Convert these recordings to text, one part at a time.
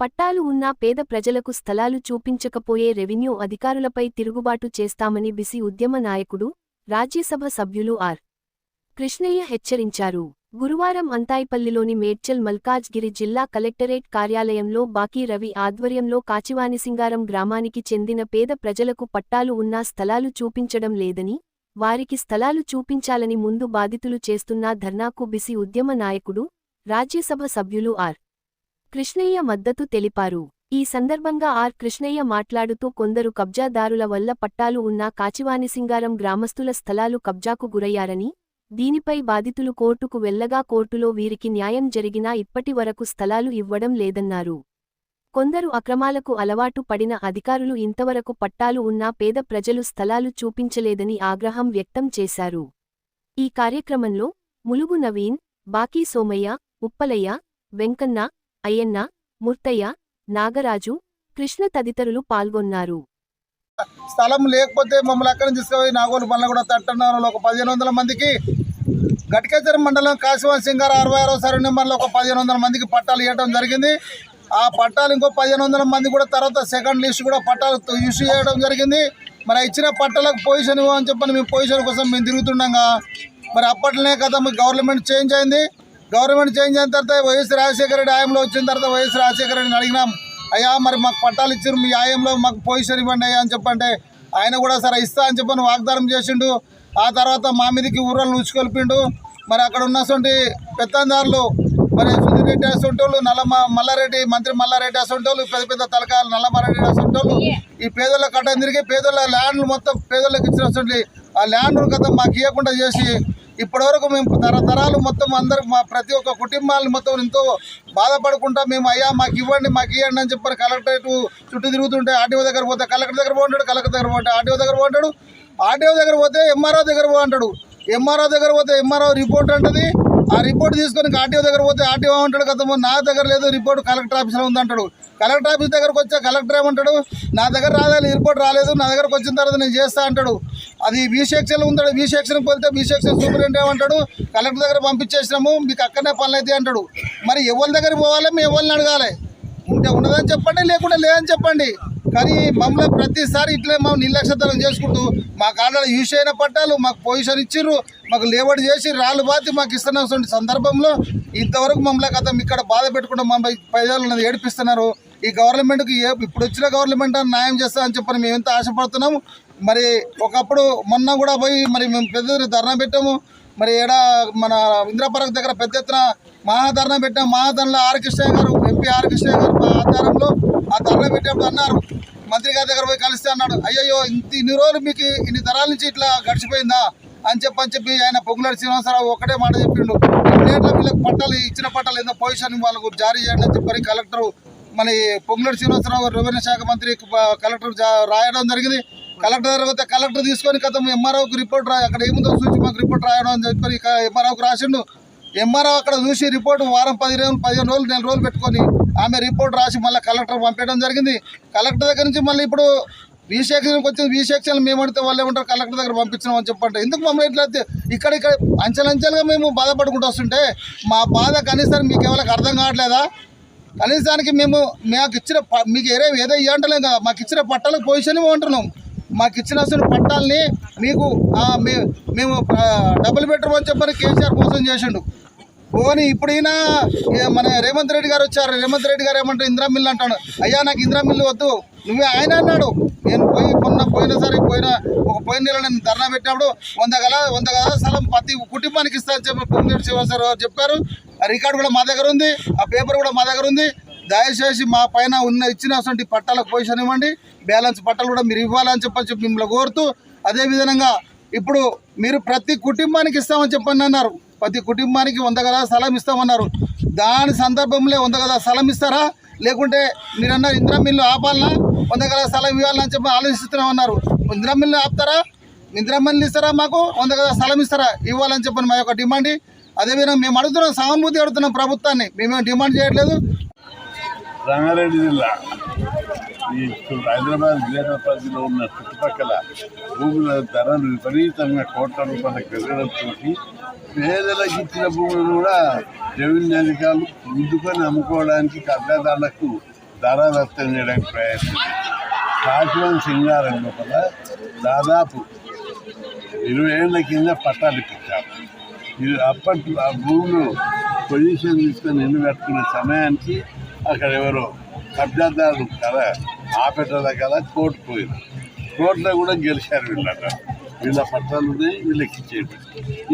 పట్టాలు ఉన్నా పేద ప్రజలకు స్థలాలు చూపించకపోయే రెవెన్యూ అధికారులపై తిరుగుబాటు చేస్తామని బిసి ఉద్యమ నాయకుడు రాజ్యసభ సభ్యులు ఆర్. కృష్ణయ్య హెచ్చరించారు. గురువారం అంతాయిపల్లిలోని మేడ్చల్ మల్కాజ్గిరి జిల్లా కలెక్టరేట్ కార్యాలయంలో బాకీ రవి ఆధ్వర్యంలో కాచివానిసింగారం గ్రామానికి చెందిన పేద ప్రజలకు పట్టాలు ఉన్నా స్థలాలు చూపించడం లేదని వారికి స్థలాలు చూపించాలని ముందు బాధితులు చేస్తున్న ధర్నాకు బిసి ఉద్యమ నాయకుడు రాజ్యసభ సభ్యులు ఆర్. కృష్ణయ్య మద్దతు తెలిపారు. ఈ సందర్భంగా ఆర్. కృష్ణయ్య మాట్లాడుతూ కొందరు కబ్జాదారుల వల్ల పట్టాలు ఉన్న కాచివానిసింగారం గ్రామస్తుల స్థలాలు కబ్జాకు గురయ్యారని దీనిపై బాధితులు కోర్టుకు వెళ్ళగా కోర్టులో వీరికి న్యాయం జరిగినా ఇప్పటి వరకు స్థలాలు ఇవ్వడం లేదన్నారు. కొందరు అక్రమాలకు అలవాటు పడిన అధికారులు ఇంతవరకు పట్టాలు ఉన్నా పేద ప్రజలు స్థలాలు చూపించలేదని ఆగ్రహం వ్యక్తం చేశారు. ఈ కార్యక్రమంలో ములుగు నవీన్ బాకీ సోమయ్య ఉప్పలయ్య వెంకన్న అయ్యన్న ముర్తయ్య నాగరాజు కృష్ణ తదితరులు పాల్గొన్నారు. స్థలం లేకపోతే మమ్మల్ని అక్కడి నుంచి తీసుకుపోయి నాగోలు పనులు కూడా తట్టన్నారు. ఒక పదిహేను వందల మందికి గట్కేశ్వరం మండలం కాశీవాన్ సింగారు అరవై ఆరో సర్వే నెంబర్లో ఒక పదిహేను వందల మందికి పట్టాలు ఇవ్వడం జరిగింది. ఆ పట్టాలు ఇంకో పదిహేను వందల మంది కూడా తర్వాత సెకండ్ లిస్ట్ కూడా పట్టాలు ఇష్యూ చేయడం జరిగింది. మరి ఇచ్చిన పట్టాలకు పొజిషన్ ఇవ్వమని చెప్పని మేము పొజిషన్ కోసం మేము తిరుగుతుండగా మరి అప్పట్లోనే కదా మీ గవర్నమెంట్ చేంజ్ అయింది. గవర్నమెంట్ చేంజ్ అయిన తర్వాత వైఎస్ రాజశేఖర రెడ్డి ఆయంలో వచ్చిన తర్వాత వైఎస్ రాజశేఖర రెడ్డిని అడిగినాం అయ్యా మరి మాకు పట్టాలు ఇచ్చారు మీ ఆయంలో మాకు పొజిషన్ ఇవ్వండి అయ్యా అని చెప్పంటే ఆయన కూడా సరే ఇస్తా అని చెప్పని వాగ్దానం చేసిండు. ఆ తర్వాత మా మీదకి ఊర్లను ఉచ్చుకొల్పిండు. మరి అక్కడ ఉన్నటువంటి పెత్తందారులు మరి సుధీర్ రెడ్డి అసొంటోళ్ళు నల్లమ్మ మల్లారెడ్డి మంత్రి మల్లారెడ్డి అసొంటోళ్ళు పెద్ద పెద్ద తలకాయలు నల్లమారెడ్డి అసొంటోళ్ళు ఈ పేదోళ్ళ కట్టం తిరిగి పేదోళ్ళ ల్యాండ్లు మొత్తం పేదోళ్ళకి ఇచ్చినటువంటి ఆ ల్యాండ్ కదా మాకు ఇవ్వకుండా చేసి ఇప్పటివరకు మేము తరతరాలు మొత్తం అందరు మా ప్రతి ఒక్క కుటుంబాలను మొత్తం ఎంతో బాధపడుకుంటా మేము అయ్యా మాకు ఇవ్వండి మాకు ఇవ్వండి అని చెప్పారు కలెక్టరేట్ చుట్టూ తిరుగుతుంటే ఆర్టీఓ దగ్గర పోతే కలెక్టర్ దగ్గర పోంటాడు కలెక్టర్ దగ్గర పోతే ఆర్టీఓ దగ్గర పోంటాడు ఆర్టీఓ దగ్గర పోతే ఎంఆర్ఓ దగ్గర పో అంటాడు ఎంఆర్ఓ దగ్గర పోతే ఎంఆర్ఓ రిపోర్ట్ అంటది. ఆ రిపోర్ట్ తీసుకొని ఆర్టీఓ దగ్గర పోతే ఆర్టీఓ అంటాడు కదా నా దగ్గర లేదు రిపోర్ట్ కలెక్టర్ ఆఫీస్లో ఉందంటాడు. కలెక్టర్ ఆఫీస్ దగ్గరకు వచ్చా కలెక్టర్ ఏమంటాడు? నా దగ్గర రాలేదు రిపోర్ట్ రాలేదు నా దగ్గరకు వచ్చిన తర్వాత నేను చేస్తా అంటాడు. అది బి సెక్షన్ ఉంటాడు బి సెక్షన్కి వెళ్తే బి సెక్షన్ సూపరింటెండెంట్ ఏమంటాడు? కలెక్టర్ దగ్గర పంపించేసినాము మీకు అక్కడనే పనులు అయితే అంటాడు. మరి ఎవరి దగ్గర పోవాలి? మేము ఎవరిని అడగాలి? ఉంటే ఉండదని చెప్పండి లేకుంటే లేదని చెప్పండి. కానీ మమ్మల్ని ప్రతిసారి ఇట్లే మేము నిర్లక్ష్యతనం చేసుకుంటూ మా కాళ్ళ యూస్ అయిన పట్టాలు మాకు పొజిషన్ ఇచ్చిర్రు మాకు లేబడి చేసి రాళ్ళు బాతి మాకు ఇస్తున్న సందర్భంలో ఇంతవరకు మమ్మల్ని కథ ఇక్కడ బాధ పెట్టుకుంటూ మమ్మల్ని ప్రజలను ఏడిపిస్తున్నారు. ఈ గవర్నమెంట్కి ఏ ఇప్పుడు వచ్చిన గవర్నమెంట్ అని న్యాయం చేస్తా అని చెప్పని మేము ఎంత ఆశపడుతున్నాము? మరి ఒకప్పుడు మొన్న కూడా పోయి మరి మేము పెద్ద ధర్నా పెట్టాము. మరి ఏడా మన ఇంద్రపార్క్ దగ్గర పెద్ద ఎత్తున మా మహాధరణ పెట్టాం మహాధరణలో ఆర్ కృష్ణయ్య గారు ఎంపీ ఆర్ కృష్ణయ్య గారు మా ఆధారంలో ఆ ధరణ పెట్టినప్పుడు అన్నారు మంత్రి గారి దగ్గర పోయి కలిస్తే అన్నాడు అయ్యయ్యో ఇంత ఇన్ని రోజులు మీకు ఇన్ని తరాల నుంచి ఇట్లా గడిచిపోయిందా? అని చెప్పి అని చెప్పి ఆయన పొంగులేటి శ్రీనివాసరావు ఒకటే మాట చెప్పిండు ఇమీడియట్గా వీళ్ళకి పట్టాలు ఇచ్చిన పట్టాలు ఏదో పొజిషన్ వాళ్ళకు జారీ చేయండి అని చెప్పని కలెక్టర్ మన పొంగులేటి శ్రీనివాసరావు గారు రెవెన్యూ శాఖ మంత్రి కలెక్టర్ జా- రాయడం జరిగింది. కలెక్టర్ తర్వాత కలెక్టర్ తీసుకొని కథం ఎంఆర్ఓకి రిపోర్ట్ రా అక్కడ ఏముందో చూసి మాకు రిపోర్ట్ రాయడం అని చెప్పి ఎంఆర్ఓకి రాసిండు. ఎంఆర్ఓ అక్కడ చూసి రిపోర్ట్ వారం పది రోజులు పదిహేను రోజులు నెల రోజులు పెట్టుకొని ఆమె రిపోర్ట్ రాసి మళ్ళీ కలెక్టర్ పంపించడం జరిగింది. కలెక్టర్ దగ్గర నుంచి మళ్ళీ ఇప్పుడు బీ సెక్షన్కి వచ్చింది బీ సెక్షన్ మేము అడితే వాళ్ళు ఏమంటారు? కలెక్టర్ దగ్గర పంపించడం అని చెప్పంటే ఎందుకు మమ్మల్ని ఇట్లా ఇక్కడ ఇక్కడ అంచెలంచెలుగా మేము బాధపడుకుంటూ వస్తుంటే మా బాధ కనీసం మీకు ఎవరికి అర్థం కావట్లేదా? కనీసానికి మేము మాకు ఇచ్చిన ప- మీకు ఏరే ఏదో ఇవ్వంటలేం కదా మాకు ఇచ్చిన పట్టాలకు పొజిషన్ ఇవ్వమంటున్నాం మాకు ఇచ్చిన అసలు పట్టాలని మీకు మే- మేము డబుల్ బెడ్రూమ్ అని చెప్పని కేసీఆర్ మోసం చేసిండు. పోనీ ఇప్పుడైనా మన రేవంత్ రెడ్డి గారు వచ్చారు రేవంత్ రెడ్డి గారు ఏమంటారు? ఇందిరా మిల్లు అంటాడు. అయ్యా నాకు ఇందిరా మిల్లు వద్దు. నువ్వే ఆయన అన్నాడు. నేను పోయి మొన్న పోయినసారి పోయిన ఒక పోయిన నెల నేను ధర్నా పెట్టినప్పుడు వంద గల వంద గల స్థలం ప్రతి కుటుంబానికి ఇస్తానని చెప్పి పొంగేటి శ్రీనివాసరావు చెప్పారు? ఆ రికార్డు కూడా మా దగ్గర ఉంది. ఆ పేపర్ కూడా మా దగ్గర ఉంది. దయచేసి మా పైన ఉన్న ఇచ్చినటువంటి పట్టాలకు పొజిషన్ ఇవ్వండి. బ్యాలెన్స్ పట్టాలు కూడా మీరు ఇవ్వాలని చెప్పని చెప్పి మిమ్మల్ని కోరుతూ అదే విధంగా ఇప్పుడు మీరు ప్రతి కుటుంబానికి ఇస్తామని చెప్పండి అన్నారు. ప్రతి కుటుంబానికి వంద గదా స్థలం ఇస్తామన్నారు. దాని సందర్భంలో వంద గదా స్థలం ఇస్తారా? లేకుంటే మీరు అన్నారు ఇందిరా మిల్లు ఆపాలనా? వంద గదా స్థలం ఇవ్వాలని చెప్పి ఆలోచిస్తున్నామన్నారు ఇందిరా మిల్లు ఆపుతారా? ఇందిరా మిల్లు ఇస్తారా మాకు? వంద గదా స్థలం ఇస్తారా? ఇవ్వాలని చెప్పని మా యొక్క డిమాండ్. అదేవిధంగా మేము అడుగుతున్నాం సానుభూతి అడుగుతున్నాం ప్రభుత్వాన్ని. మేమేం డిమాండ్ చేయట్లేదు. రంగారెడ్డి జిల్లా. ఈ హైదరాబాద్ జిల్లా ఉన్న చుట్టుపక్కల భూముల ధరలు విపరీతంగా కోట్ల రూపాయలకు పెరగడంతో పేదలకు ఇచ్చిన భూములను కూడా రెవెన్యూ అధికారులు ముందుకొని అమ్ముకోవడానికి కబ్జాదారులకు ధరాదత్తం చేయడానికి ప్రయత్నించారు. కాశీవన్ సింగారం లోపల దాదాపు ఇరవై ఏళ్ళ కింద పట్టాలు ఇప్పించారు. ఇది అప్పట్లో ఆ భూములు పొజిషన్ తీసుకొని ఇల్లు కట్టుకునే సమయానికి అక్కడ ఎవరో కబ్జాదారులు కదా ఆపెట్టల కదా కోర్టు పోయింది. కోర్టులో కూడా గెలిచారు వీళ్ళట. వీళ్ళ పట్టాలు ఉన్నాయి వీళ్ళకి ఇచ్చేది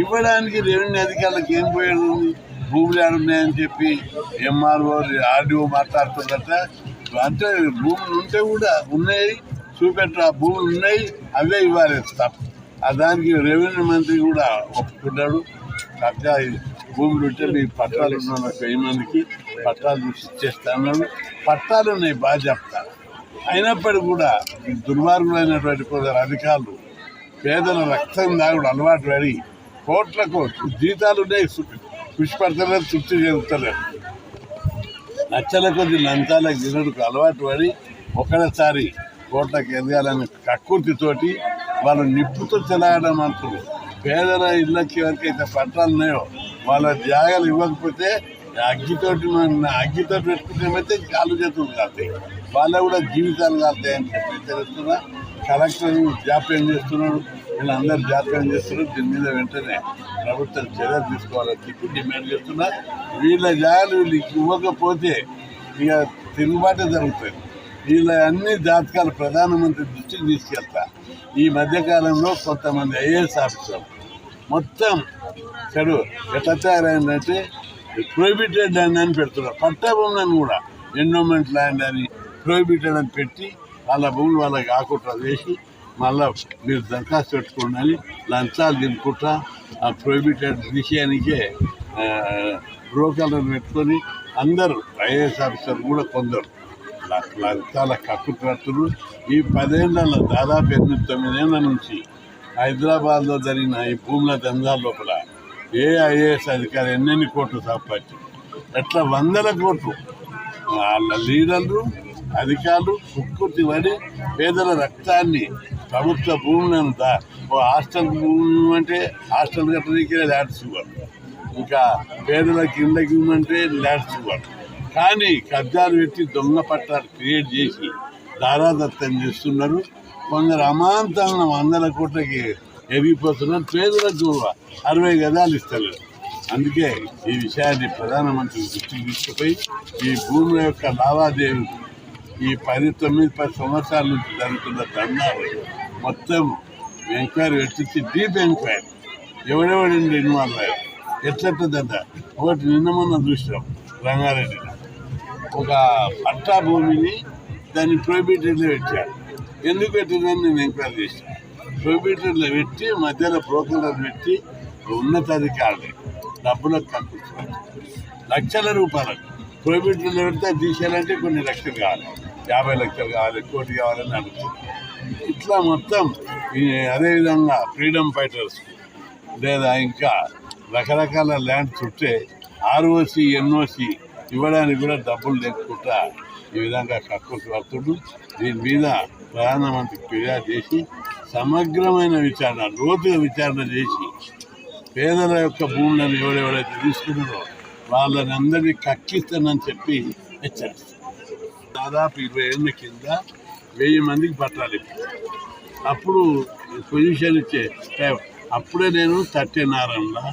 ఇవ్వడానికి రెవెన్యూ అధికారులకు ఏం పోయేది ఉంది భూములు ఏడున్నాయని చెప్పి ఎంఆర్ఓ ఆర్డీఓ మాట్లాడుతుందట. అంటే భూములు ఉంటే కూడా ఉన్నాయి చూపెట్టు ఆ భూములు ఉన్నాయి అవే ఇవ్వాలి తప్ప. దానికి రెవెన్యూ మంత్రి కూడా ఒప్పుకున్నాడు. కబ్జా భూములు ఉంటే మీ పట్టాలు ఉన్న వెయ్యి మందికి పట్టాలు చూసి ఇచ్చేస్తాను పట్టాలు ఉన్నాయి బాగా చెప్తాను అయినప్పటికీ కూడా ఈ దుర్మార్గులైనటువంటి కొందరు అధికారులు పేదల రక్తం దాగుడు అలవాటు పడి కోట్లకు జీతాలు ఉన్నాయి పుష్పడతలేదు తృప్తి చెందుతలేదు నచ్చల కొద్ది లంచాలకు దినడుకు అలవాటు పడి ఒకసారి కోట్లకు ఎదగాలని కక్కుర్తితోటి వాళ్ళు నిప్పుతో చెలాగడం అంటారు పేదల ఇళ్ళకి ఎవరికైతే పట్టాలు ఉన్నాయో వాళ్ళ త్యాగాలు ఇవ్వకపోతే అగ్గితోటి మన అగ్గితోటి పెట్టుకుంటే కాలు చేతులు కాస్తాయి. వాళ్ళ కూడా జీవితాలు కాస్తాయని చెప్పి తెలుస్తున్నా. కలెక్టర్ జాప్యం చేస్తున్నాడు. వీళ్ళందరూ జాప్యం చేస్తున్నారు. దీని మీద వెంటనే ప్రభుత్వం చర్యలు తీసుకోవాలని చెప్పి డిమాండ్ చేస్తున్నా. వీళ్ళ జాగాలు వీళ్ళకి ఇవ్వకపోతే ఇక తిరుగుబాటే జరుగుతుంది. వీళ్ళ అన్ని జాతకాలు ప్రధానమంత్రి దృష్టికి తీసుకెళ్తా. ఈ మధ్యకాలంలో కొంతమంది ఐఏఎస్ ఆఫీసర్లు మొత్తం చెడు. ఎట్లా తయారైందంటే ప్రొహిబిటెడ్ ల్యాండ్ అని పెడుతున్నారు. పట్టా భూములను కూడా ఎండోమెంట్ ల్యాండ్ అని ప్రొహిబిటెడ్ అని పెట్టి వాళ్ళ భూములు వాళ్ళకి ఆకుట్రా వేసి మళ్ళా మీరు దరఖాస్తు పెట్టుకోండి అని లంచాలు తినుకుంటా ఆ ప్రొహిబిటెడ్ విషయానికే బ్రోకర్లను పెట్టుకొని అందరూ ఐఏఎస్ ఆఫీసర్ కూడా కొందరు. లంచాల కక్కుతున్నట్టులు ఈ పదేళ్ళలో దాదాపు ఎనిమిది తొమ్మిదేళ్ళ నుంచి హైదరాబాద్లో జరిగిన ఈ భూముల దందాల లోపల ఏ ఐఏఎస్ అధికారి ఎన్నెన్ని కోట్లు సంపాదించారు ఎట్లా వందల కోట్లు? వాళ్ళ లీడర్లు అధికారులు కుక్కుర్తి పడి పేదల రక్తాన్ని ప్రభుత్వ భూములను ఓ హాస్టల్ భూమి అంటే హాస్టల్ కట్టడానికి ల్యాడ్స్ ఇవ్వరు ఇంకా పేదలకు ఇళ్ళకి ఇవ్వమంటే ల్యాడ్స్ ఇవ్వరు కానీ కబ్జాలు పెట్టి దొంగ పట్టాలు క్రియేట్ చేసి దారాదత్తం చేస్తున్నారు. కొందరు అమాంతంగా వందల కోట్లకి ఎగిపోతున్నారు పేదలకు అరవై గదాలు ఇస్తారు అందుకే ఈ విషయాన్ని ప్రధానమంత్రి దృష్టికి తీసుకుపోయి ఈ భూముల యొక్క లావాదేవీ ఈ పది తొమ్మిది పది సంవత్సరాల నుంచి జరుగుతున్న దండాలు మొత్తం ఎంక్వైరీ పెట్టించి డీప్ ఎంక్వైరీ. ఎవడెవడండి ఇన్వాల్వ్ అయ్యారు? ఎట్లెట్టదంట ఒకటి నిన్న మొన్న చూసినాం రంగారెడ్డి ఒక పట్టా భూమిని దాన్ని ప్రొహిబిటెడ్లో పెట్టారు. ఎందుకు పెట్టిందని నేను ఎంక్వైరీ చేశాను ప్రొహిబిటెడ్లో పెట్టి మధ్యలో బ్రోకర్లో పెట్టి ఉన్నతాధికారులు డబ్బులకు కల్పిస్తున్నారు లక్షల రూపాయలకు. ప్రొహిబిటెడ్లో పెడితే తీసేయాలంటే కొన్ని లక్షలు కావాలి. యాభై లక్షలు కావాలి కోటి కావాలని అడుగుతుంది ఇట్లా మొత్తం అదేవిధంగా ఫ్రీడమ్ ఫైటర్స్ లేదా ఇంకా రకరకాల ల్యాండ్ చుట్టే ఆర్ఓసి ఎన్ఓసి ఇవ్వడానికి కూడా డబ్బులు లేకుండా ఈ విధంగా కక్కుర్తి పడుతుండు దీని మీద ప్రధానమంత్రి ఫిర్యాదు చేసి సమగ్రమైన విచారణ లోతుగా విచారణ చేసి పేదల యొక్క భూములను ఎవరెవరైతే తీసుకున్నారో వాళ్ళని అందరినీ కక్కిస్తానని చెప్పి హెచ్చరిస్తారు. దాదాపు ఇరవై ఏళ్ళ కింద వెయ్యి మందికి పట్టాలి. అప్పుడు పొజిషన్ ఇచ్చే అప్పుడే నేను సత్యనారాయణలో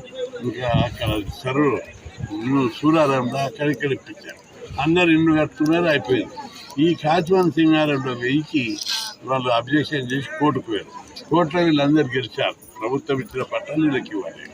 ఇంకా అక్కడ సరు సూరారంలో అక్కడిక్కడ ఇప్పించాను అందరు ఇల్లు కట్టుకున్నారు అయిపోయింది. ఈ కాచివన్ సింగారంలో వెయ్యికి వాళ్ళు అబ్జెక్షన్ చేసి కోర్టుకు పోయారు. కోర్టులో వీళ్ళందరూ గెలిచారు. ప్రభుత్వం ఇచ్చిన పట్టాలు వీళ్ళకి ఇవ్వాలి.